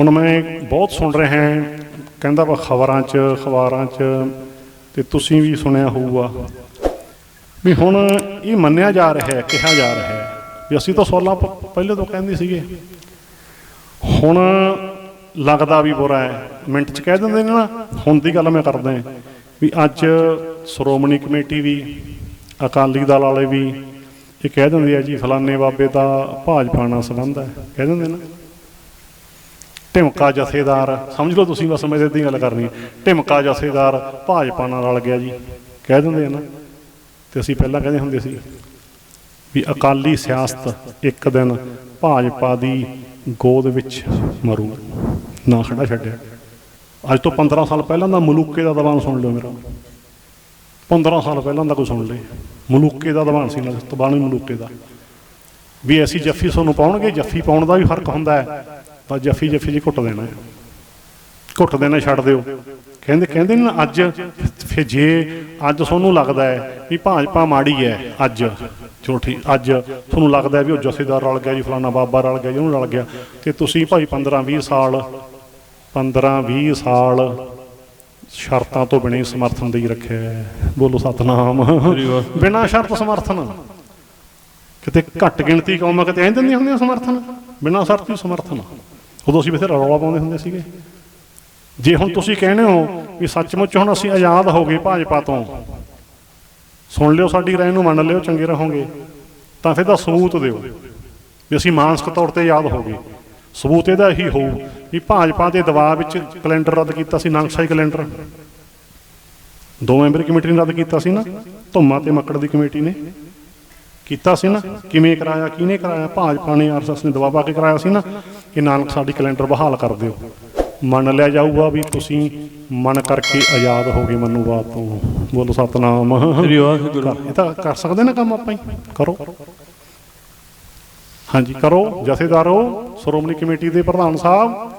ਹੁਣ ਮੈਂ ਬਹੁਤ ਸੁਣ ਰਿਹਾ ਹਾਂ, ਕਹਿੰਦਾ ਵਾ ਖਬਰਾਂ 'ਚ, ਅਖਬਾਰਾਂ 'ਚ, ਤੇ ਤੁਸੀਂ ਵੀ ਸੁਣਿਆ ਹੋਊਗਾ। ਵੀ ਹੁਣ ਇਹ ਮੰਨਿਆ ਜਾ ਰਿਹਾ ਹੈ, ਕਿਹਾ ਜਾ ਰਿਹਾ ਹੈ, ਵੀ ਅਸੀਂ ਤਾਂ ਸੋਲਾਂ ਪਹਿਲੇ ਤੋਂ ਕਹਿੰਦੇ ਸੀਗੇ। ਹੁਣ ਲੱਗਦਾ ਵੀ ਬੁਰਾ ਹੈ, ਮਿੰਟ 'ਚ ਕਹਿ ਦਿੰਦੇ ਨੇ ਨਾ, ਹੁਣ ਦੀ ਗੱਲ ਮੈਂ ਕਰਦਾ ਵੀ ਅੱਜ ਸ਼੍ਰੋਮਣੀ ਕਮੇਟੀ ਵੀ, ਅਕਾਲੀ ਦਲ ਵਾਲੇ ਵੀ, ਇਹ ਕਹਿ ਦਿੰਦੇ ਆ ਜੀ, ਫਲਾਣੇ ਬਾਬੇ ਦਾ ਭਾਜਪਾ ਨਾਲ ਸੰਬੰਧ ਹੈ, ਕਹਿ ਦਿੰਦੇ ਨਾ। ਢਿਮਕਾ ਜਥੇਦਾਰ, ਸਮਝ ਲਓ ਤੁਸੀਂ ਬਸ ਮੈਂ ਇਦਾਂ ਗੱਲ ਕਰਨੀ ਢਿਮਕਾ ਜਥੇਦਾਰ ਭਾਜਪਾ ਨਾਲ ਰਲ ਗਿਆ ਜੀ। ਕਹਿ ਦਿੰਦੇ ਆ ਨਾ, ਤੇ ਅਸੀਂ ਪਹਿਲਾਂ ਕਹਿੰਦੇ ਹੁੰਦੇ ਸੀ ਵੀ ਅਕਾਲੀ ਸਿਆਸਤ ਇੱਕ ਦਿਨ ਭਾਜਪਾ ਦੀ ਗੋਦ ਵਿੱਚ ਮਰੂ, ਨਾ ਖੜਾ ਛੱਡਿਆ। ਅੱਜ ਤੋਂ 15 ਸਾਲ ਪਹਿਲਾਂ ਦਾ ਮਲੂਕੇ ਦਾ ਦੀਵਾਨ ਸੁਣ ਲਿਓ ਮੇਰਾ। 15 ਸਾਲ ਪਹਿਲਾਂ ਦਾ ਕੋਈ ਸੁਣ ਲਏ ਮਲੂਕੇ ਦਾ ਦੀਵਾਨ ਸੀ ਨਾ ਤਬਾਨੀ ਮਲੂਕੇ ਦਾ। ਵੀ ਐਸੀ ਜੱਫੀ ਤੁਹਾਨੂੰ ਪਾਉਣਗੇ, ਜੱਫੀ ਪਾਉਣ ਦਾ ਵੀ ਫ਼ਰਕ ਹੁੰਦਾ ਹੈ। ਪਰ ਜੱਫੀ ਜੱਫੀ ਜੀ ਘੁੱਟ ਦੇਣਾ। ਘੁੱਟ ਦੇਣਾ ਛੱਡ ਦਿਓ। ਕਹਿੰਦੇ ਕਹਿੰਦੇ ਨੇ ਨਾ ਅੱਜ ਫਿਰ ਜੇ ਅੱਜ ਤੁਹਾਨੂੰ ਲੱਗਦਾ ਹੈ ਵੀ ਭਾਜਪਾ ਮਾੜੀ ਹੈ ਅੱਜ। ਝੂਠੀ ਅੱਜ ਤੁਹਾਨੂੰ ਲੱਗਦਾ ਵੀ ਉਹ ਜਥੇਦਾਰ ਰਲ ਗਿਆ ਜੀ ਫਲਾਣਾ ਬਾਬਾ ਰਲ ਗਿਆ ਜੀ ਉਹਨੂੰ ਰਲ ਗਿਆ। ਤੇ ਤੁਸੀਂ ਭਾਈ 15 20 ਸਾਲ 15 20 ਸਾਲ ਸ਼ਰਤਾਂ ਤੋਂ ਬਿਨਾਂ ਸਮਰਥਨ ਰੱਖਿਆ ਹੈ। ਬੋਲੋ ਸਤਨਾਮ। ਬਿਨਾਂ ਸ਼ਰਤ ਸਮਰਥਨ। ਕਿਤੇ ਘੱਟ ਗਿਣਤੀ ਕੌਮਾਂ ਕਿਤੇ ਐਂ ਦਿੰਦੀਆਂ ਹੁੰਦੀਆਂ ਸਮਰਥਨ। ਬਿਨਾਂ ਸ਼ਰਤ ਹੀ ਸਮਰਥਨ। ਉਦੋਂ ਅਸੀਂ ਬਥੇਰਾ ਰੌਲਾ ਪਾਉਂਦੇ ਹੁੰਦੇ ਸੀਗੇ। ਜੇ ਹੁਣ ਤੁਸੀਂ ਕਹਿੰਦੇ ਹੋ ਵੀ ਸੱਚਮੁੱਚ ਹੁਣ ਅਸੀਂ ਆਜ਼ਾਦ ਹੋ ਗਏ ਭਾਜਪਾ ਤੋਂ, ਸੁਣ ਲਿਓ ਸਾਡੀ ਰਾਏ ਨੂੰ, ਮੰਨ ਲਿਓ, ਚੰਗੇ ਰਹੋਗੇ, ਤਾਂ ਫਿਰ ਤਾਂ ਸਬੂਤ ਦਿਓ ਵੀ ਅਸੀਂ ਮਾਨਸਿਕ ਤੌਰ ਤੇ ਆਜ਼ਾਦ ਹੋ ਗਏ। ਸਬੂਤ ਇਹਦਾ ਹੀ ਹੋਊ ਵੀ ਭਾਜਪਾ ਦੇ ਦਬਾਅ ਵਿੱਚ ਕੈਲੰਡਰ ਰੱਦ ਕੀਤਾ ਸੀ ਨਾਨਕਸ਼ਾਹੀ ਕੈਲੰਡਰ। ਦੋ ਮੈਂਬਰੀ ਕਮੇਟੀ ਨੇ ਰੱਦ ਕੀਤਾ ਸੀ ਨਾ, ਧੁੰਮਾ ਤੇ ਮੱਕੜ ਦੀ ਕਮੇਟੀ ਨੇ। ਕੀਤਾ ਸੀ ਨਾ ਕਿਵੇਂ ਕਰਾਇਆ ਕਿਹਨੇ ਕਰਾਇਆ ਭਾਜਪਾ ਨੇ ਆਰਐਸਐਸ ਨੇ ਦਬਾਅ ਪਾ ਕੇ ਕਰਾਇਆ ਸੀ ਨਾ ਕਿ ਨਾਨਕ ਸਾਡੀ ਕੈਲੰਡਰ ਬਹਾਲ ਕਰ ਦਿਓ। ਮੰਨ ਲਿਆ ਜਾਊਗਾ ਵੀ ਤੁਸੀਂ ਮਨ ਕਰਕੇ ਆਜ਼ਾਦ ਹੋ ਗਏ ਮਨੂਵਾਦ ਤੋਂ। ਬੋਲੋ ਸਤਨਾਮ। ਸ੍ਰੀ ਵਾਹਿਗੁਰੂ। ਕਰ- ਇਹ ਤਾਂ ਕਰ ਸਕਦੇ ਨਾ ਕੰਮ ਆਪਾਂ ਹੀ। ਕਰੋ। ਹਾਂਜੀ ਕਰੋ। ਜਥੇਦਾਰੋ ਸ਼੍ਰੋਮਣੀ ਕਮੇਟੀ ਦੇ ਪ੍ਰਧਾਨ ਸਾਹਿਬ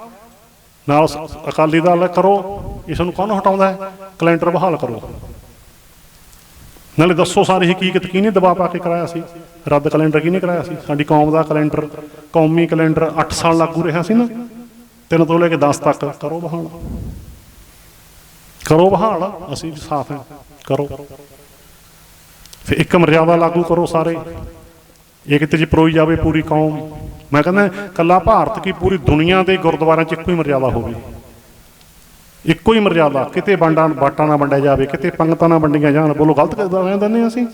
ਨਾਲ ਅਕਾਲੀ ਦਲ ਕਰੋ। ਇਸ ਨੂੰ ਕੌਣ ਹਟਾਉਂਦਾ ਹੈ? ਕੈਲੰਡਰ ਬਹਾਲ ਕਰੋ। ਨਾਲੇ ਦੱਸੋ ਸਾਰੀ ਹਕੀਕਤ ਕਿਹਨੇ ਦਬਾ ਪਾ ਕੇ ਕਰਾਇਆ ਸੀ? ਰੱਦ ਕੈਲੰਡਰ ਕਿਹਨੇ ਕਰਾਇਆ ਸੀ? ਸਾਡੀ ਕੌਮ ਦਾ ਕੈਲੰਡਰ, ਕੌਮੀ ਕੈਲੰਡਰ 8 ਸਾਲ ਲਾਗੂ ਰਿਹਾ ਸੀ ਨਾ। ਤਿੰਨ ਤੋਂ ਲੈ ਕੇ 10 ਤੱਕ ਕਰੋ ਬਹਾਲ। ਕਰੋ ਬਹਾਲ, ਅਸੀਂ ਸਾਫ਼ ਹਾਂ। ਕਰੋ। ਫਿਰ ਇੱਕ ਮਰਿਆਦਾ ਲਾਗੂ ਕਰੋ ਸਾਰੇ। ਇੱਕ ਤੇ ਜੇ ਪਰੋਈ ਜਾਵੇ ਪੂਰੀ ਕੌਮ। ਮੈਂ ਕਹਿੰਦਾ, ਕੱਲਾ ਭਾਰਤ ਕੀ ਪੂਰੀ ਦੁਨੀਆ ਦੇ ਗੁਰਦੁਆਰਿਆਂ 'ਚ ਇੱਕੋ ਹੀ ਮਰਿਆਦਾ ਹੋਵੇ? ਇੱਕੋ ਹੀ ਮਰਜ਼ਾਦਾ ਕਿਤੇ ਵੰਡਾਂ ਬਾਟਾਂ ਨਾ ਵੰਡਿਆ ਜਾਵੇ, ਕਿਤੇ ਪੰਗਤਾਂ ਨਾ ਵੰਡੀਆਂ ਜਾਣ, ਬੋਲੋ ਗਲਤ ਕਿਦਾਂ ਦਿੰਦੇ ਅਸੀਂ?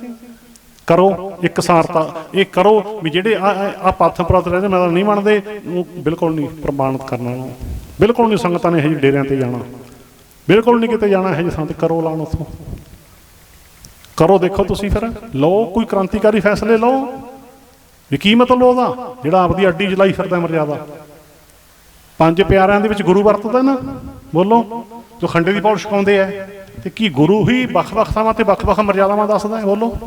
ਕਰੋ, ਇੱਕ ਸਾਰਤਾ, ਇਹ ਕਰੋ ਵੀ ਜਿਹੜੇ ਆ ਆ ਪੱਥ ਪ੍ਰਤ ਰਹਿੰਦੇ, ਮੈਂ ਤਾਂ ਨਹੀਂ ਮੰਨਦੇ, ਉਹ ਬਿਲਕੁਲ ਨਹੀਂ ਪ੍ਰਮਾਣਿਤ ਕਰਨਾ। ਉਹਨੂੰ। ਬਿਲਕੁਲ ਨਹੀਂ ਸੰਗਤਾਂ ਨੇ ਇਹ ਜਿਹੇ ਡੇਰਿਆਂ ਤੇ ਜਾਣਾ। ਬਿਲਕੁਲ ਨਹੀਂ ਕਿਤੇ ਜਾਣਾ, ਇਹ ਜਿਹੇ ਸੰਤ ਕਰੋ ਲਾਉਣ ਉੱਥੋਂ। ਕਰੋ ਦੇਖੋ ਤੁਸੀਂ ਫਿਰ, ਲਓ, ਕੋਈ ਕ੍ਰਾਂਤੀਕਾਰੀ ਫੈਸਲੇ ਲਓ। ਵੀ ਕੀ ਮਤਲਬ ਉਹਦਾ? ਜਿਹੜਾ ਆਪਦੀ ਅੱਡੀ ਜਲਾਈ ਫਿਰਦਾ ਮਰਜ਼ਾਦਾ ਪੰਜ ਪਿਆਰਿਆਂ ਦੇ ਵਿੱਚ ਗੁਰੂ ਵਰਤਦਾ ਨਾ। ਬੋਲੋ, ਜੋ ਖੰਡੇ ਦੀ ਪੌਲ ਛਕਾਉਂਦੇ ਆ, ਤੇ ਕੀ ਗੁਰੂ ਹੀ ਵੱਖ-ਵੱਖ ਥਾਵਾਂ ਤੇ ਵੱਖ-ਵੱਖ ਮਰਜ਼ਾਦਾਵਾਂ ਦੱਸਦਾ ਹੈ? ਬੋਲੋ।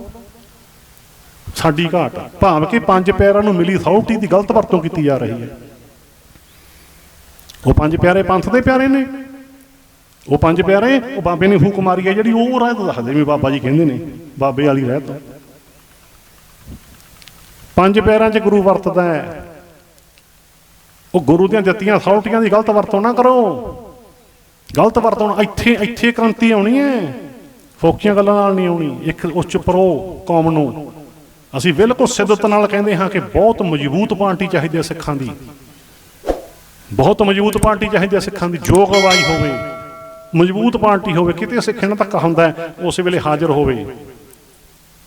ਸਾਡੀ ਘਾਟ ਆ। ਭਾਵ ਕਿ ਪੰਜ ਪਿਆਰਾਂ ਨੂੰ ਮਿਲੀ ਅਥਾਰਟੀ ਦੀ ਗਲਤ ਵਰਤੋਂ ਕੀਤੀ ਜਾ ਰਹੀ ਹੈ। ਉਹ ਪੰਜ ਪਿਆਰੇ ਪੰਥ ਦੇ ਪਿਆਰੇ ਨੇ। ਉਹ ਪੰਜ ਪਿਆਰੇ, ਉਹ ਬਾਬੇ ਨੇ ਫੂਕ ਮਾਰੀ ਹੈ, ਜਿਹੜੀ ਉਹ ਰਹਿਤ ਦੱਸਦੇ ਵੀ ਬਾਬਾ ਜੀ ਕਹਿੰਦੇ ਨੇ, ਬਾਬੇ ਵਾਲੀ ਰਹਿਤ। ਪੰਜ ਪਿਆਰਾਂ 'ਚ ਗੁਰੂ ਵਰਤਦਾ ਹੈ। ਉਹ ਗੁਰੂ ਦੀਆਂ ਦਿੱਤੀਆਂ ਅਥਾਰਟੀਆਂ ਦੀ ਗਲਤ ਵਰਤੋਂ ਨਾ ਕਰੋ। ਗਲਤ ਵਰਤੋਂ ਇੱਥੇ ਇੱਥੇ ਕ੍ਰਾਂਤੀ ਆਉਣੀ ਹੈ। ਫੋਕੀਆਂ ਗੱਲਾਂ ਨਾਲ ਨਹੀਂ ਆਉਣੀ। ਇੱਕ ਉੱਚ ਪਰੋ ਕੌਮ ਨੂੰ। ਅਸੀਂ ਬਿਲਕੁਲ ਸਿੱਧਤ ਨਾਲ ਕਹਿੰਦੇ ਹਾਂ ਕਿ ਬਹੁਤ ਮਜ਼ਬੂਤ ਪਾਰਟੀ ਚਾਹੀਦੀ ਹੈ ਸਿੱਖਾਂ ਦੀ। ਬਹੁਤ ਮਜ਼ਬੂਤ ਪਾਰਟੀ ਚਾਹੀਦੀ ਹੈ ਸਿੱਖਾਂ ਦੀ। ਜੋ ਅਗਵਾਈ ਹੋਵੇ, ਮਜ਼ਬੂਤ ਪਾਰਟੀ ਹੋਵੇ, ਕਿਤੇ ਸਿੱਖ ਇਹਨਾਂ ਧੱਕਾ ਹੁੰਦਾ ਹੈ, ਉਸ ਵੇਲੇ ਹਾਜ਼ਰ ਹੋਵੇ।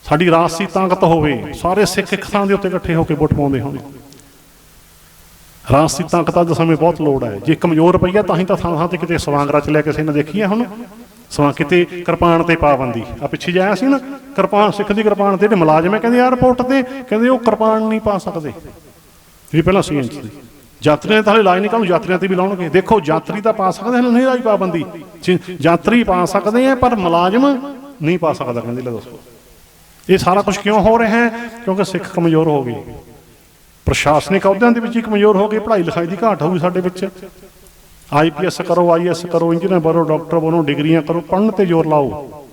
ਸਾਡੀ ਰਾਜਸੀ ਤਾਕਤ ਹੋਵੇ। ਸਾਰੇ ਸਿੱਖ ਇੱਕ ਥਾਂ ਦੇ ਉੱਤੇ ਇਕੱਠੇ ਹੋ ਕੇ ਵੋਟ ਪਾਉਂਦੇ ਹੋਣ। ਰਾਜਸੀ ਤਾਕਤ ਅੱਜ ਸਮੇਂ ਬਹੁਤ ਲੋੜ ਹੈ। ਜੇ ਕਮਜ਼ੋਰ ਪਈ ਹੈ ਤਾਂ ਹੀ ਤਾਂ ਥਾਂ ਥਾਂ ਤੇ ਕਿਤੇ ਸਵਾਂਗਰਾ ਚ ਲਿਆ ਕਿਸੇ ਨੇ ਦੇਖੀ ਹੈ ਹੁਣ। ਸਵਾ ਕਿਤੇ ਕਿਰਪਾਨ ਤੇ ਪਾਬੰਦੀ। ਆ ਪਿੱਛੇ ਜਾਇਆ ਸੀ ਨਾ, ਕਿਰਪਾਨ ਸਿੱਖ ਦੀ ਕਿਰਪਾਨ ਤੇ ਜਿਹੜੇ ਮੁਲਾਜ਼ਮ ਹੈ ਕਹਿੰਦੇ 에어ਪੋਰਟ ਤੇ, ਕਹਿੰਦੇ ਉਹ ਕਿਰਪਾਨ ਨਹੀਂ ਪਾ ਸਕਦੇ। ਜਿਹੜੀ ਪਹਿਲਾਂ ਸੀ ਇੰਚ ਯਾਤਰੀਆਂ ਤਾਂ ਇਲਾਜ ਨਹੀਂ ਕਾਹਨੂੰ ਯਾਤਰੀਆਂ ਤੇ ਵੀ ਲਾਉਣਗੇ। ਦੇਖੋ, ਯਾਤਰੀ ਤਾਂ ਪਾ ਸਕਦੇ ਹਨ ਨਹੀਂ ਲਾਈ ਪਾਬੰਦੀ। ਯਾਤਰੀ ਪਾ ਸਕਦੇ ਆ, ਪਰ ਮੁਲਾਜ਼ਮ ਨਹੀਂ ਪਾ ਸਕਦਾ, ਕਹਿੰਦੇ ਲੈ ਦੱਸੋ ਇਹ ਸਾਰਾ ਕੁਝ ਕਿਉਂ ਹੋ ਰਿਹਾ ਹੈ? ਕਿਉਂਕਿ ਸਿੱਖ ਕਮਜ਼ੋਰ ਹੋ ਗਏ। ਪ੍ਰਸ਼ਾਸਨਿਕ ਅਹੁਦਿਆਂ ਦੇ ਵਿੱਚ ਹੀ ਕਮਜ਼ੋਰ ਹੋ ਗਏ ਪੜ੍ਹਾਈ ਲਿਖਾਈ ਦੀ ਘਾਟ ਹੋਊਗੀ ਸਾਡੇ ਵਿੱਚ। ਆਈਪੀਐਸ ਕਰੋ ਆਈਐਸ ਕਰੋ ਇੰਜੀਨੀਅਰ ਬਣੋ ਡਾਕਟਰ ਬਣੋ, ਡਿਗਰੀਆਂ ਕਰੋ, ਪੜ੍ਹਨ ਤੇ ਜ਼ੋਰ ਲਾਓ।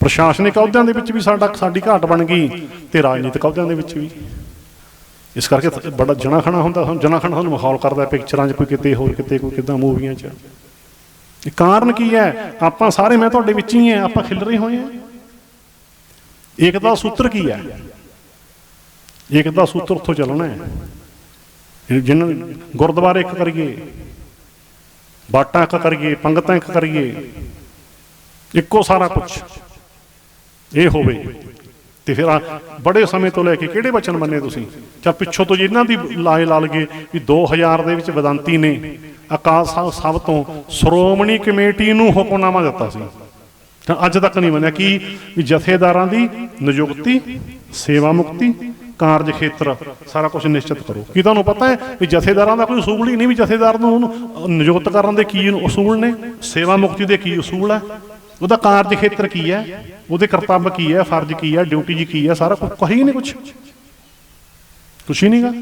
ਪ੍ਰਸ਼ਾਸਨਿਕ ਅਹੁਦਿਆਂ ਦੇ ਵਿੱਚ ਵੀ ਸਾਡਾ ਸਾਡੀ ਘਾਟ ਬਣ ਗਈ ਤੇ ਰਾਜਨੀਤਿਕ ਅਹੁਦਿਆਂ ਦੇ ਵਿੱਚ ਵੀ। ਇਸ ਕਰਕੇ ਬੜਾ ਜਣਾ ਖਣਾ ਹੁੰਦਾ, ਹੁਣ ਜਣਾ ਖਣਾ ਸਾਨੂੰ ਮਾਹੌਲ ਕਰਦਾ ਪਿਕਚਰਾਂ 'ਚ ਕੋਈ ਕਿਤੇ ਹੋਰ ਕਿਤੇ ਕੋਈ ਕਿਦਾਂ ਮੂਵੀਆਂ 'ਚ। ਇਹ ਕਾਰਨ ਕੀ ਹੈ? ਆਪਾਂ ਸਾਰੇ ਮੈਂ ਤੁਹਾਡੇ ਵਿੱਚ ਹੀ ਹਾਂ, ਆਪਾਂ ਖਿਲ ਰਹੇ ਹੋਏ ਹਾਂ। ਇੱਕ ਦਾ ਸੂਤਰ ਕੀ ਹੈ? ਇੱਕ ਦਾ ਸੂਤਰ ਉੱਥੋਂ ਚੱਲਣਾ ਹੈ। ਜਿਨ੍ਹਾਂ ਗੁਰਦੁਆਰੇ ਇੱਕ ਕਰੀਏ, ਬਾਟਾਂ ਇੱਕ ਕਰੀਏ, ਪੰਗਤਾਂ ਇੱਕ ਕਰੀਏ, ਇੱਕੋ ਸਾਰਾ ਕੁਝ ਇਹ ਹੋਵੇ। ਤੇ ਫਿਰ ਬੜੇ ਸਮੇਂ ਤੋਂ ਲੈ ਕੇ ਕਿਹੜੇ ਵਚਨ ਮੰਨੇ ਤੁਸੀਂ? ਜਾਂ ਪਿੱਛੋਂ ਤੋਂ ਇਹਨਾਂ ਦੀ ਲਾਏ ਲਾ ਲਗੇ ਵੀ 2000 ਦੇ ਵਿੱਚ ਵਿਦੰਤੀ ਨੇ, ਅਕਾਲ ਸਾਹਿਬ ਸਭ ਤੋਂ ਸ਼੍ਰੋਮਣੀ ਕਮੇਟੀ ਨੂੰ ਹੁਕਮਨਾਮਾ ਦਿੱਤਾ ਸੀ। ਤਾਂ ਅੱਜ ਤੱਕ ਨਹੀਂ ਮੰਨਿਆ ਕਿ ਵੀ ਜਥੇਦਾਰਾਂ ਦੀ ਨਿਯੁਕਤੀ, ਸੇਵਾ ਮੁਕਤੀ ਕਾਰਜ ਖੇਤਰ, ਸਾਰਾ ਕੁਝ ਨਿਸ਼ਚਿਤ ਕਰੋ। ਕੀ ਤੁਹਾਨੂੰ ਪਤਾ ਹੈ ਵੀ ਜਥੇਦਾਰਾਂ ਦਾ ਕੋਈ ਅਸੂਲ ਹੀ ਨਹੀਂ ਵੀ ਜਥੇਦਾਰ ਨੂੰ ਨਿਯੁਕਤ ਕਰਨ ਦੇ ਕੀ ਅਸੂਲ ਨੇ? ਸੇਵਾ ਮੁਕਤੀ ਦੇ ਕੀ ਅਸੂਲ ਹੈ? ਉਹਦਾ ਕਾਰਜ ਖੇਤਰ ਕੀ ਹੈ? ਉਹਦੇ ਕਰਤੱਵ ਕੀ ਹੈ? ਫਰਜ਼ ਕੀ ਹੈ? ਡਿਊਟੀ ਜੀ ਕੀ ਹੈ? ਸਾਰਾ ਕੁਝ ਕਹੀ ਨਹੀਂ ਕੁਝ ਕੁਛ ਹੀ ਨਹੀਂਗਾ।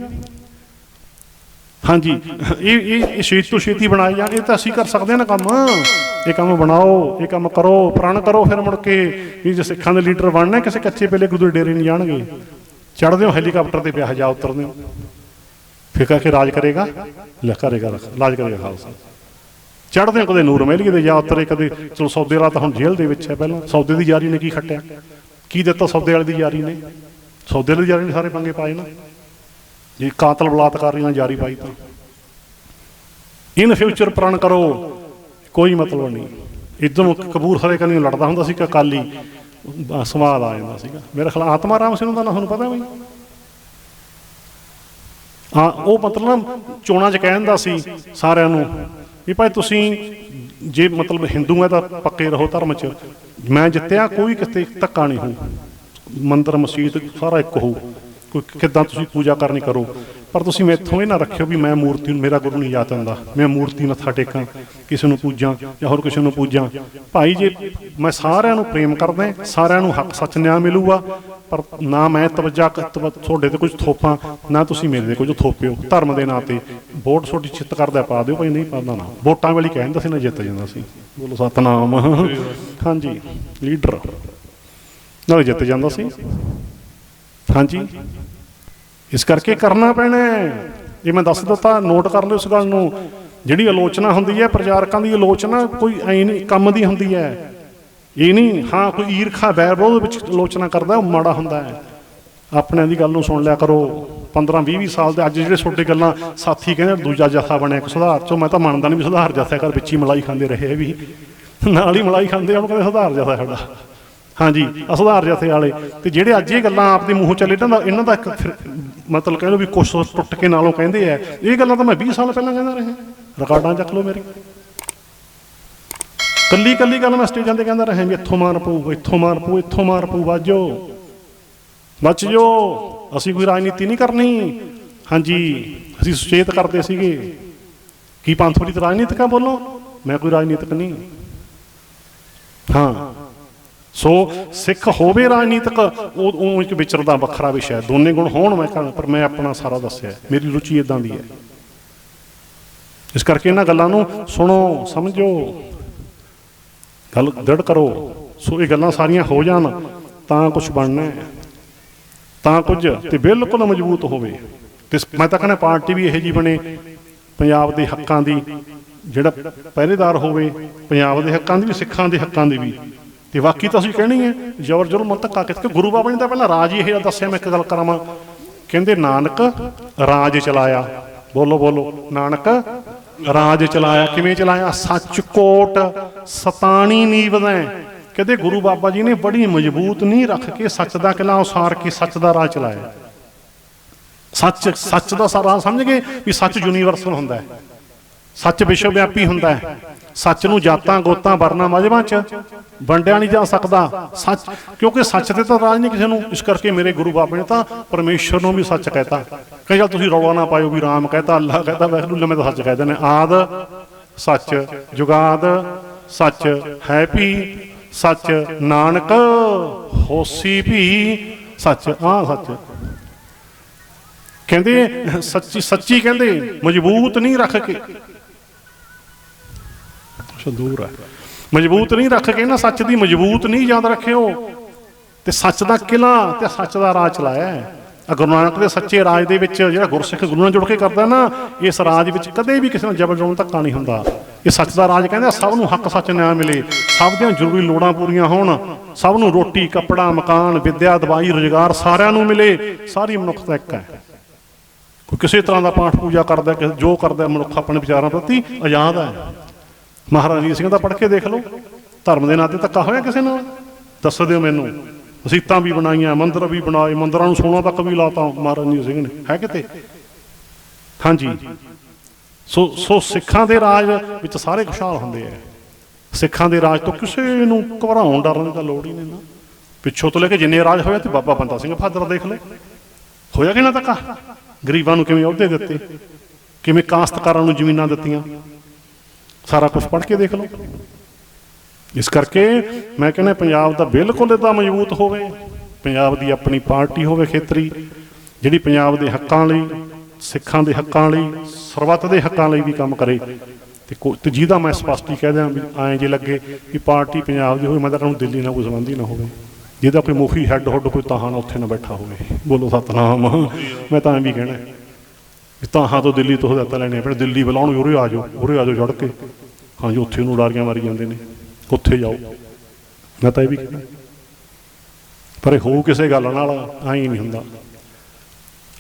ਹਾਂਜੀ, ਇਹ ਇਹ ਛੇਤੀ ਤੋਂ ਛੇਤੀ ਬਣਾਏ ਜਾਣ ਇਹ ਤਾਂ ਅਸੀਂ ਕਰ ਸਕਦੇ ਹਾਂ ਨਾ ਕੰਮ। ਇਹ ਕੰਮ ਬਣਾਓ, ਇਹ ਕੰਮ ਕਰੋ, ਪ੍ਰਣ ਕਰੋ ਫਿਰ ਮੁੜ ਕੇ। ਵੀ ਜੇ ਸਿੱਖਾਂ ਦੇ ਲੀਡਰ ਬਣਨਾ, ਕਿਸੇ ਕੱਚੇ ਪੇਲੇ ਗੁਰੂ ਦੇ ਡੇਰੇ ਨਹੀਂ ਜਾਣਗੇ। ਚੜਦੇ ਹੋ ਹੈਲੀਕਾਪਟਰ ਤੇ ਪਿਆ ਜਾ ਉਤਰਦੇ ਹੋ ਫਿਰ ਕਹ ਕੇ ਰਾਜ ਕਰੇਗਾ, ਲੈ ਕਰੇਗਾ ਰਾਜ ਕਰੇਗਾ ਖਾਲਸਾ। ਚੜਦੇ ਹੋ ਕਦੇ ਨੂਰ ਮਹਿਲੀਏ ਦੇ ਜਾ ਉਤਰੇ, ਕਦੇ ਚਲੋ ਸੌਦੇ ਵਾਲਾ ਤਾਂ ਹੁਣ ਜੇਲ੍ਹ ਦੇ ਵਿੱਚ ਹੈ ਪਹਿਲਾਂ। ਸੌਦੇ ਦੀ ਯਾਰੀ ਨੇ ਕੀ ਖੱਟਿਆ? ਕੀ ਦਿੱਤਾ ਸੌਦੇ ਵਾਲੇ ਦੀ ਯਾਰੀ ਨੇ? ਸੌਦੇ ਵਾਲੇ ਦੀ ਯਾਰੀ ਨੇ ਸਾਰੇ ਪੰਗੇ ਪਾਏ ਨਾ। ਜੇ ਕਾਤਲ ਬਲਾਤਕਾਰੀ ਨਾਲ ਜਾਰੀ ਪਾਈ ਤਾਂ। ਇਨ ਫਿਊਚਰ ਪ੍ਰਣ ਕਰੋ, ਕੋਈ ਮਤਲਬ ਨਹੀਂ। ਇਦੋਂ ਕਪੂਰਥਲੇ ਕੰਨੀ ਲੜਦਾ ਹੁੰਦਾ ਸੀ ਕਿ ਅਕਾਲੀ। ਸਵਾਦ ਆ ਜਾਂਦਾ ਸੀਗਾ। ਮੇਰੇ ਖਿਆਲ ਆਤਮਾ ਰਾਮ ਸਿੰਘ ਦਾ ਨਾਂ, ਤੁਹਾਨੂੰ ਪਤਾ ਬਈ ਹਾਂ, ਉਹ ਮਤਲਬ ਚੋਣਾਂ 'ਚ ਕਹਿੰਦਾ ਸੀ ਸਾਰਿਆਂ ਨੂੰ ਵੀ ਭਾਈ ਤੁਸੀਂ ਜੇ ਮਤਲਬ ਹਿੰਦੂ ਹੈ ਤਾਂ ਪੱਕੇ ਰਹੋ ਧਰਮ 'ਚ। ਮੈਂ ਜਿੱਤਿਆ, ਕੋਈ ਕਿਤੇ ਧੱਕਾ ਨਹੀਂ ਹੋਊ। ਮੰਦਰ, ਮਸਜਿਦ ਸਾਰਾ ਇੱਕ ਹੋਊ। ਕੋਈ ਕਿੱਦਾਂ ਤੁਸੀਂ ਪੂਜਾ ਕਰਨੀ ਕਰੋ। ਪਰ ਤੁਸੀਂ ਮੈਥੋਂ ਇਹ ਨਾ ਰੱਖਿਓ ਵੀ ਮੈਂ ਮੂਰਤੀ ਨੂੰ ਮੇਰਾ ਗੁਰੂ ਨਹੀਂ ਯਾਦ ਆਉਂਦਾ ਮੈਂ ਮੂਰਤੀ ਮੱਥਾ ਟੇਕਾਂ, ਕਿਸੇ ਨੂੰ ਪੂਜਾਂ ਜਾਂ ਹੋਰ ਕਿਸੇ ਨੂੰ ਪੂਜਾਂ। ਭਾਈ ਜੇ ਮੈਂ ਸਾਰਿਆਂ ਨੂੰ ਪ੍ਰੇਮ ਕਰਦਾ, ਸਾਰਿਆਂ ਨੂੰ ਹੱਕ ਸੱਚ ਨਿਆਂ ਮਿਲੂਗਾ, ਪਰ ਨਾ ਮੈਂ ਤਵੱਜਾ ਤੁਹਾਡੇ ਤੇ ਕੁਝ ਥੋਪਾਂ, ਨਾ ਤੁਸੀਂ ਮੇਰੇ ਤੇ ਕੁਝ ਥੋਪਿਓ। ਧਰਮ ਦੇ ਨਾਂ ਤੇ ਵੋਟ ਤੁਹਾਡੀ ਚਿੱਤ ਕਰਦਾ, ਪਾ ਦਿਓ ਭਾਈ, ਨਹੀਂ ਪਾਉਂਦਾ ਨਾ। ਵੋਟਾਂ ਵੇਲੇ ਕਹਿੰਦਾ ਸੀ ਨਾ, ਜਿੱਤ ਜਾਂਦਾ ਸੀ। ਬੋਲੋ ਸਤਨਾਮ। ਹਾਂਜੀ, ਲੀਡਰ। ਨਾਲ ਜਿੱਤ ਜਾਂਦਾ ਸੀ। ਹਾਂਜੀ। ਇਸ ਕਰਕੇ ਕਰਨਾ ਪੈਣਾ ਜੇ ਮੈਂ ਦੱਸ ਦਿੱਤਾ, ਨੋਟ ਕਰ ਲਿਓ ਇਸ ਗੱਲ ਨੂੰ। ਜਿਹੜੀ ਆਲੋਚਨਾ ਹੁੰਦੀ ਹੈ, ਪ੍ਰਚਾਰਕਾਂ ਦੀ ਆਲੋਚਨਾ ਕੋਈ ਐ ਨਹੀਂ, ਕੰਮ ਦੀ ਹੁੰਦੀ ਹੈ। ਇਹ ਨਹੀਂ, ਹਾਂ, ਕੋਈ ਈਰਖਾ ਬੈਰ ਵਿਰੋਧ ਵਿੱਚ ਆਲੋਚਨਾ ਕਰਦਾ, ਉਹ ਮਾੜਾ ਹੁੰਦਾ ਹੈ। ਆਪਣਿਆਂ ਦੀ ਗੱਲ ਨੂੰ ਸੁਣ ਲਿਆ ਕਰੋ। 15 20 20 ਸਾਲ ਦੇ ਅੱਜ ਜਿਹੜੇ ਛੋਟੇ ਗੱਲਾਂ ਸਾਥੀ ਕਹਿੰਦੇ ਦੂਜਾ ਜਥਾ ਬਣਿਆ, ਇੱਕ ਸੁਧਾਰ। ਚੋਂ ਮੈਂ ਤਾਂ ਮੰਨਦਾ ਨਹੀਂ ਵੀ ਸੁਧਾਰ ਜਥਾ ਕਰ ਵਿੱਚ ਹੀ ਮਲਾਈ ਖਾਂਦੇ ਰਹੇ ਵੀ। ਨਾਲ ਹੀ ਮਲਾਈ ਖਾਂਦੇ ਆ, ਉਹ ਕਹਿੰਦੇ ਸੁਧਾਰ ਜਥਾ ਸਾਡਾ। ਹਾਂਜੀ, ਅਸਧਾਰ ਜਥੇ ਵਾਲੇ। ਤੇ ਜਿਹੜੇ ਅੱਜ ਇਹ ਗੱਲਾਂ ਆਪਦੇ ਮੂੰਹੋਂ ਚੱਲੇ, ਇਹਨਾਂ ਦਾ ਇਹਨਾਂ ਦਾ ਇੱਕ ਫਿਰ ਮਤਲਬ ਕਹਿ ਲਓ ਵੀ ਕੁਛ ਟੁੱਟ ਕੇ ਨਾਲੋਂ ਕਹਿੰਦੇ ਆ, ਇਹ ਗੱਲਾਂ ਤਾਂ ਮੈਂ 20 ਸਾਲ ਪਹਿਲਾਂ ਕਹਿੰਦਾ ਰਿਹਾ। ਰਿਕਾਰਡਾਂ ਚੱਕ ਲਓ ਮੇਰੇ। ਕੱਲੀ ਕੱਲੀ ਗੱਲ ਮੈਂ ਸਟੇਜਾਂ ਤੇ ਕਹਿੰਦਾ ਰਿਹਾ ਵੀ ਇੱਥੋਂ ਮਾਰ ਪਊ, ਇੱਥੋਂ ਮਾਰ ਪਊ, ਇੱਥੋਂ ਮਾਰ ਪਊ, ਵਾਜੋ। ਬਚ ਜੋ। ਅਸੀਂ ਕੋਈ ਰਾਜਨੀਤੀ ਨਹੀਂ ਕਰਨੀ। ਹਾਂਜੀ, ਅਸੀਂ ਸੁਚੇਤ ਕਰਦੇ ਸੀਗੇ। ਕੀ ਪੰਥਪ੍ਰੀਤ ਰਾਜਨੀਤਿਕਾ ਬੋਲੋ ਮੈਂ ਕੋਈ ਰਾਜਨੀਤਿਕ ਨਹੀਂ। ਹਾਂ। ਸੋ ਸਿੱਖ ਹੋਵੇ ਰਾਜਨੀਤਿਕ, ਉਹ ਉਹ ਇੱਕ ਵਿਚਰਦਾ ਵੱਖਰਾ ਵਿਸ਼ਾ ਹੈ। ਦੋਨੇ ਗੁਣ ਹੋਣ ਮੈਂ ਕਹਾਂ, ਪਰ ਮੈਂ ਆਪਣਾ ਸਾਰਾ ਦੱਸਿਆ ਮੇਰੀ ਰੁਚੀ ਇਦਾਂ ਦੀ ਹੈ। ਇਸ ਕਰਕੇ ਇਹਨਾਂ ਗੱਲਾਂ ਨੂੰ ਸੁਣੋ, ਸਮਝੋ। ਗੱਲ ਦ੍ਰਿੜ ਕਰੋ। ਸੋ ਇਹ ਗੱਲਾਂ ਸਾਰੀਆਂ ਹੋ ਜਾਣ, ਤਾਂ ਕੁਝ ਬਣਨਾ ਹੈ। ਤਾਂ ਕੁਝ ਤੇ ਬਿਲਕੁਲ ਮਜ਼ਬੂਤ ਹੋਵੇ। ਤੇ ਮੈਂ ਤਾਂ ਕਹਿੰਦਾ ਪਾਰਟੀ ਵੀ ਇਹੋ ਜੀ ਬਣੇ, ਪੰਜਾਬ ਦੇ ਹੱਕਾਂ ਦੀ, ਜਿਹੜਾ ਪਹਿਰੇਦਾਰ ਹੋਵੇ, ਪੰਜਾਬ ਦੇ ਹੱਕਾਂ ਦੀ ਵੀ, ਸਿੱਖਾਂ ਦੇ ਹੱਕਾਂ ਦੀ ਵੀ। ਤੇ ਬਾਕੀ ਤਾਂ ਅਸੀਂ ਕਹਿਣੀ ਹੈ, ਜ਼ਬਰ ਜ਼ੁਲਮ ਧੱਕਾ ਕਿਤੇ ਗੁਰੂ ਬਾਬਾ ਨੇ ਤਾਂ ਪਹਿਲਾਂ ਰਾਜ ਹੀ ਇਹ ਦੱਸਿਆ, ਮੈਂ ਇੱਕ ਗੱਲ ਕਰਾਂਵਾ ਕਹਿੰਦੇ, ਨਾਨਕ ਰਾਜ ਚਲਾਇਆ। ਬੋਲੋ ਬੋਲੋ। ਨਾਨਕ ਰਾਜ ਚਲਾਇਆ, ਕਿਵੇਂ ਚਲਾਇਆ? ਸੱਚ ਕੋਟ ਸਤਾਣੀ ਨੀਵਦਾ ਕਹਿੰਦੇ, ਗੁਰੂ ਬਾਬਾ ਜੀ ਨੇ ਬੜੀ ਮਜ਼ਬੂਤ ਨਹੀਂ ਰੱਖ ਕੇ ਸੱਚ ਦਾ ਕਿਲਾ ਉਸਾਰ ਕੇ ਸੱਚ ਦਾ ਰਾਜ ਚਲਾਇਆ। ਸੱਚ ਸੱਚ ਦਾ ਸਾਰਾ ਸਮਝ ਗਏ ਵੀ ਸੱਚ ਯੂਨੀਵਰਸਲ ਹੁੰਦਾ ਹੈ। ਸੱਚ ਵਿਸ਼ਵ ਵਿਆਪੀ ਹੁੰਦਾ ਹੈ। ਸੱਚ ਨੂੰ ਜਾਤਾਂ ਗੋਤਾਂ ਵਰਨਾ ਮਜਬਾਂ ਚ ਵੰਡਿਆ ਨਹੀਂ ਜਾ ਸਕਦਾ। ਸੱਚ ਕਿਉਂਕਿ ਸੱਚ ਤੇ ਤਾਂ ਰਾਜ ਨਹੀਂ ਕਿਸੇ ਨੂੰ। ਇਸ ਕਰਕੇ ਮੇਰੇ ਗੁਰੂ ਬਾਬੇ ਨੇ ਤਾਂ ਪਰਮੇਸ਼ਰ ਨੂੰ ਵੀ ਸੱਚ ਕਹਿਤਾ। ਕਹੇ ਚੱਲ ਤੁਸੀਂ ਰੌਲਾ ਨਾ ਪਾਇਓ ਵੀ ਰਾਮ ਕਹਿਤਾ, ਅੱਲਾ ਕਹਿਤਾ ਵੈਗਰੂ ਲੰਮੇ ਤਾਂ ਸੱਚ ਕਹਿੰਦੇ ਨੇ। ਆਦ, ਸੱਚ, ਜੁਗਾਦ, ਸੱਚ ਹੈ ਹੈਪੀ, ਸੱਚ ਨਾਨਕ, ਹੋਸੀ ਵੀ ਸੱਚ ਆ ਸੱਚ। ਕਹਿੰਦੇ, ਸੱਚੀ ਸੱਚੀ ਕਹਿੰਦੇ, ਮਜ਼ਬੂਤ ਨਹੀਂ ਰੱਖ ਕੇ। ਸੰਦੂਰ ਹੈ। ਮਜ਼ਬੂਤ ਨਹੀਂ ਰੱਖ ਕੇ ਨਾ ਸੱਚ ਦੀ ਮਜ਼ਬੂਤ ਨਹੀਂ ਯਾਦ ਰੱਖਿਓ। ਤੇ ਸੱਚ ਦਾ ਕਿਲਾ ਤੇ ਸੱਚ ਦਾ ਰਾਹ ਚਲਾਇਆ ਗੁਰੂ ਨਾਨਕ ਦੇ ਸੱਚੇ ਰਾਜ ਦੇ ਵਿੱਚ ਜਿਹੜਾ ਗੁਰਸਿੱਖ ਗੁਰੂ ਨਾਲ ਜੁੜ ਕੇ ਕਰਦਾ ਨਾ, ਇਸ ਰਾਜ ਵਿੱਚ ਕਦੇ ਵੀ ਕਿਸੇ ਨਾਲ ਜ਼ਬਰ ਜੋਨ ਧੱਕਾ ਨਹੀਂ ਹੁੰਦਾ। ਇਹ ਸੱਚ ਦਾ ਰਾਜ ਕਹਿੰਦਾ ਸਭ ਨੂੰ ਹੱਕ ਸੱਚ ਨਿਆਂ ਮਿਲੇ। ਸਭ ਦੀਆਂ ਜ਼ਰੂਰੀ ਲੋੜਾਂ ਪੂਰੀਆਂ ਹੋਣ। ਸਭ ਨੂੰ ਰੋਟੀ, ਕੱਪੜਾ, ਮਕਾਨ, ਵਿੱਦਿਆ, ਦਵਾਈ, ਰੋਜ਼ਗਾਰ ਸਾਰਿਆਂ ਨੂੰ ਮਿਲੇ। ਸਾਰੀ ਮਨੁੱਖਤਾ ਇੱਕ ਹੈ। ਕੋਈ ਕਿਸੇ ਤਰ੍ਹਾਂ ਦਾ ਪਾਠ ਪੂਜਾ ਕਰਦਾ, ਜੋ ਕਰਦਾ, ਮਨੁੱਖ ਆਪਣੇ ਵਿਚਾਰਾਂ ਪ੍ਰਤੀ ਆਜ਼ਾਦ ਹੈ। ਮਹਾਰਾਜਾ ਰਣਜੀਤ ਸਿੰਘ ਦਾ ਪੜ੍ਹ ਕੇ ਦੇਖ ਲਓ। ਧਰਮ ਦੇ ਨਾਂ ਤੇ ਧੱਕਾ ਹੋਇਆ ਕਿਸੇ ਨਾਲ? ਦੱਸ ਦਿਓ ਮੈਨੂੰ। ਮਸੀਤਾਂ ਵੀ ਬਣਾਈਆਂ, ਮੰਦਰ ਵੀ ਬਣਾਏ, ਮੰਦਰਾਂ ਨੂੰ ਸੋਨਾ ਤੱਕ ਵੀ ਲਾਤਾ ਮਹਾਰਾਜਾ ਰਣਜੀਤ ਸਿੰਘ ਨੇ। ਹੈ ਕਿਤੇ? ਹਾਂਜੀ। ਸੋ ਸੋ ਸਿੱਖਾਂ ਦੇ ਰਾਜ ਵਿੱਚ ਸਾਰੇ ਖੁਸ਼ਹਾਲ ਹੁੰਦੇ ਆ। ਸਿੱਖਾਂ ਦੇ ਰਾਜ ਤੋਂ ਕਿਸੇ ਨੂੰ ਘਬਰਾਉਣ, ਡਰਨ ਦੀ ਤਾਂ ਲੋੜ ਹੀ ਨਹੀਂ ਨਾ। ਪਿੱਛੋਂ ਤੋਂ ਲੈ ਕੇ ਜਿੰਨੇ ਰਾਜ ਹੋਇਆ ਤੇ ਬਾਬਾ ਬੰਦਾ ਸਿੰਘ ਬਹਾਦਰ ਦੇਖ ਲਓ ਹੋਇਆ ਕਿਹਨਾਂ ਨਾ ਧੱਕਾ? ਗਰੀਬਾਂ ਨੂੰ ਕਿਵੇਂ ਅਹੁਦੇ ਦਿੱਤੇ? ਕਿਵੇਂ ਕਾਸ਼ਤਕਾਰਾਂ ਨੂੰ ਜ਼ਮੀਨਾਂ ਦਿੱਤੀਆਂ? ਸਾਰਾ ਕੁਝ ਪੜ੍ਹ ਕੇ ਦੇਖ ਲਓ। ਇਸ ਕਰਕੇ ਮੈਂ ਕਹਿੰਦਾ ਪੰਜਾਬ ਦਾ ਬਿਲਕੁਲ ਇਦਾਂ ਮਜ਼ਬੂਤ ਹੋਵੇ, ਪੰਜਾਬ ਦੀ ਆਪਣੀ ਪਾਰਟੀ ਹੋਵੇ ਖੇਤਰੀ, ਜਿਹੜੀ ਪੰਜਾਬ ਦੇ ਹੱਕਾਂ ਲਈ, ਸਿੱਖਾਂ ਦੇ ਹੱਕਾਂ ਲਈ, ਸਰਬੱਤ ਦੇ ਹੱਕਾਂ ਲਈ ਵੀ ਕੰਮ ਕਰੇ। ਤੇ ਕੋ- ਤੇ ਜਿਹਦਾ ਮੈਂ ਸਪਸ਼ਟੀ ਕਹਿ ਦਿਆਂ ਵੀ ਐਂ ਜੇ ਲੱਗੇ ਕਿ ਪਾਰਟੀ ਪੰਜਾਬ ਦੀ ਹੋਵੇ, ਮੈਂ ਤਾਂ ਕਹੂੰ ਦਿੱਲੀ ਨਾਲ ਕੋਈ ਸੰਬੰਧ ਹੀ ਨਾ ਹੋਵੇ। ਜਿਹਦਾ ਕੋਈ ਮੁਖੀ ਹੈੱਡ ਹੁੱਡ ਕੋਈ ਤਾਹਾਂ ਨਾਲ ਉੱਥੇ ਨਾ ਬੈਠਾ ਹੋਵੇ। ਬੋਲੋ ਸਤਨਾਮ, ਮੈਂ ਤਾਂ ਐਂ ਵੀ ਕਹਿਣਾ। ਵੀ ਤਾਹਾਂ ਤੋਂ ਦਿੱਲੀ ਤੋਂ ਹਦਾਇਤਾਂ ਲੈਣੀਆਂ ਪੈਣ, ਦਿੱਲੀ ਬੁਲਾਉਣ ਉਰੇ ਆ ਜਾਓ, ਉਰੇ ਆ ਜਾਓ ਚੜ ਕੇ। ਹਾਂਜੀ, ਉੱਥੇ ਨੂੰ ਉਡਾਰੀਆਂ ਮਾਰੀ ਜਾਂਦੇ ਨੇ। ਉੱਥੇ ਜਾਓ। ਮੈਂ ਤਾਂ ਇਹ ਵੀ ਕਹਿਣਾ ਪਰ ਇਹ ਹੋ ਕਿਸੇ ਗੱਲ ਨਾਲ ਆਈ ਨਹੀਂ ਹੁੰਦਾ।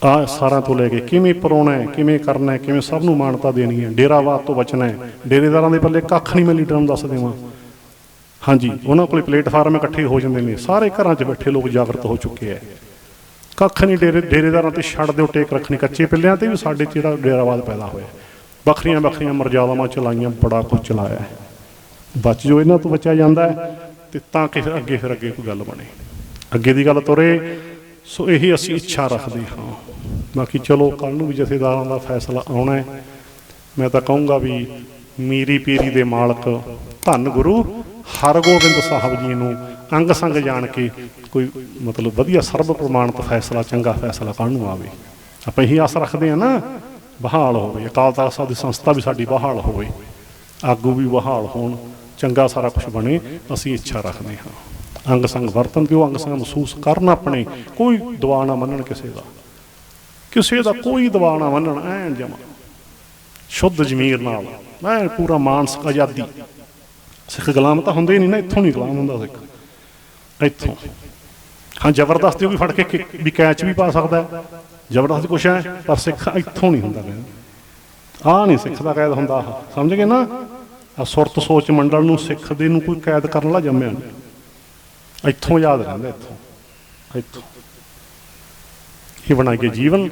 ਆ ਸਾਰਿਆਂ ਤੋਂ ਲੈ ਕੇ ਕਿਵੇਂ ਪਰੋਣਾ ਹੈ, ਕਿਵੇਂ ਕਰਨਾ ਹੈ, ਕਿਵੇਂ ਸਭ ਨੂੰ ਮਾਨਤਾ ਦੇਣੀ ਹੈ ਡੇਰਾਵਾਦ ਤੋਂ ਬਚਣਾ ਹੈ। ਡੇਰੇਦਾਰਾਂ ਦੇ ਪੱਲੇ ਕੱਖ ਨਹੀਂ ਮੈਂ ਲੀਡਰਾਂ ਨੂੰ ਦੱਸ ਦੇਵਾਂ। ਹਾਂਜੀ, ਉਹਨਾਂ ਕੋਲੇ ਪਲੇਟਫਾਰਮ ਇਕੱਠੇ ਹੋ ਜਾਂਦੇ ਨੇ। ਸਾਰੇ ਘਰਾਂ 'ਚ ਬੈਠੇ ਲੋਕ ਜਾਗਰਤ ਹੋ ਚੁੱਕੇ ਹੈ ਕੱਖ ਨਹੀਂ ਡੇਰੇ, ਡੇਰੇਦਾਰਾਂ ਤੇ ਛੱਡ ਦਿਓ, ਟੇਕ ਰੱਖਣੀ ਕੱਚੇ ਪਿੱਲਿਆਂ ਤੇ ਵੀ ਸਾਡੇ 'ਚ ਜਿਹੜਾ ਡੇਰਾਵਾਦ ਪੈਦਾ ਹੋਇਆ। ਵੱਖਰੀਆਂ ਵੱਖਰੀਆਂ ਮਰਜ਼ਾਦਾਵਾਂ ਚਲਾਈਆਂ, ਬੜਾ ਕੁਝ ਚਲਾਇਆ ਬਚ ਜੋ ਇਹਨਾਂ ਤੋਂ ਬਚਿਆ ਜਾਂਦਾ ਹੈ ਤੇ ਤਾਂ ਕਿ ਫਿਰ ਅੱਗੇ ਫਿਰ ਅੱਗੇ ਕੋਈ ਗੱਲ ਬਣੇ। ਅੱਗੇ ਦੀ ਗੱਲ ਤੁਰੇ, ਸੋ ਇਹੀ ਅਸੀਂ ਇੱਛਾ ਰੱਖਦੇ ਹਾਂ। ਬਾਕੀ ਚਲੋ ਕੱਲ ਨੂੰ ਵੀ ਜਥੇਦਾਰਾਂ ਦਾ ਫੈਸਲਾ ਆਉਣਾ ਹੈ। ਮੈਂ ਤਾਂ ਕਹੂੰਗਾ ਵੀ ਮੀਰੀ ਪੀਰੀ ਦੇ ਮਾਲਕ ਧੰਨ ਗੁਰੂ ਹਰਗੋਬਿੰਦ ਸਾਹਿਬ ਜੀ ਨੂੰ ਅੰਗ ਸੰਗ ਜਾਣ ਕੇ ਕੋਈ ਮਤਲਬ ਵਧੀਆ ਸਰਬ ਪ੍ਰਮਾਣਿਤ ਫੈਸਲਾ, ਚੰਗਾ ਫੈਸਲਾ ਕੱਲ ਨੂੰ ਆਵੇ। ਆਪਾਂ ਇਹੀ ਆਸ ਰੱਖਦੇ ਹਾਂ ਨਾ ਬਹਾਲ ਹੋਵੇ, ਅਕਾਲ ਤਖਤ ਸਾਹਿਬ ਦੀ ਸੰਸਥਾ ਵੀ ਸਾਡੀ ਬਹਾਲ ਹੋਵੇ, ਆਗੂ ਵੀ ਬਹਾਲ ਹੋਣ, ਚੰਗਾ ਸਾਰਾ ਕੁਝ ਬਣੇ, ਅਸੀਂ ਇੱਛਾ ਰੱਖਦੇ ਹਾਂ। ਅੰਗ ਸੰਗ ਵਰਤਨ ਵੀ ਉਹ ਅੰਗ ਸੰਗ ਮਹਿਸੂਸ ਕਰਨ ਆਪਣੇ, ਕੋਈ ਦਬਾਅ ਨਾ ਮੰਨਣ ਕਿਸੇ ਦਾ। ਕਿਸੇ ਦਾ ਕੋਈ ਦਬਾਅ ਨਾ ਮੰਨਣ, ਐਨ ਜਮਾ। ਸ਼ੁੱਧ ਜ਼ਮੀਰ ਨਾਲ, ਐਨ ਪੂਰਾ ਮਾਨਸਿਕ ਆਜ਼ਾਦੀ। ਸਿੱਖ ਗੁਲਾਮ ਤਾਂ ਹੁੰਦੇ ਨਹੀਂ ਨਾ, ਇੱਥੋਂ ਨਹੀਂ ਗੁਲਾਮ ਹੁੰਦਾ ਸਿੱਖ। ਇੱਥੋਂ। ਹਾਂ, ਜ਼ਬਰਦਸਤੀ ਉਹ ਵੀ ਫੜ ਕੇ ਕਿ- ਵੀ ਕੈਚ ਵੀ ਪਾ ਸਕਦਾ। ਜ਼ਬਰਦਸਤ ਕੁਛ ਹੈ, ਪਰ ਸਿੱਖ ਇੱਥੋਂ ਨਹੀਂ ਹੁੰਦਾ ਕਹਿੰਦੇ ਆ ਨਹੀਂ ਸਿੱਖ ਦਾ ਕੈਦ ਹੁੰਦਾ ਸਮਝ ਗਏ ਨਾ? ਆ ਸੁਰਤ ਸੋਚ ਮੰਡਲ ਨੂੰ ਸਿੱਖ ਦੇ ਨੂੰ ਕੋਈ ਕੈਦ ਕਰਨ ਲਾ ਜੰਮਿਆ ਨਹੀਂ। ਇੱਥੋਂ ਯਾਦ ਰਹਿੰਦਾ, ਇੱਥੋਂ। ਇੱਥੋਂ। ਇਹ ਬਣਾਈਏ ਜੀਵਨ।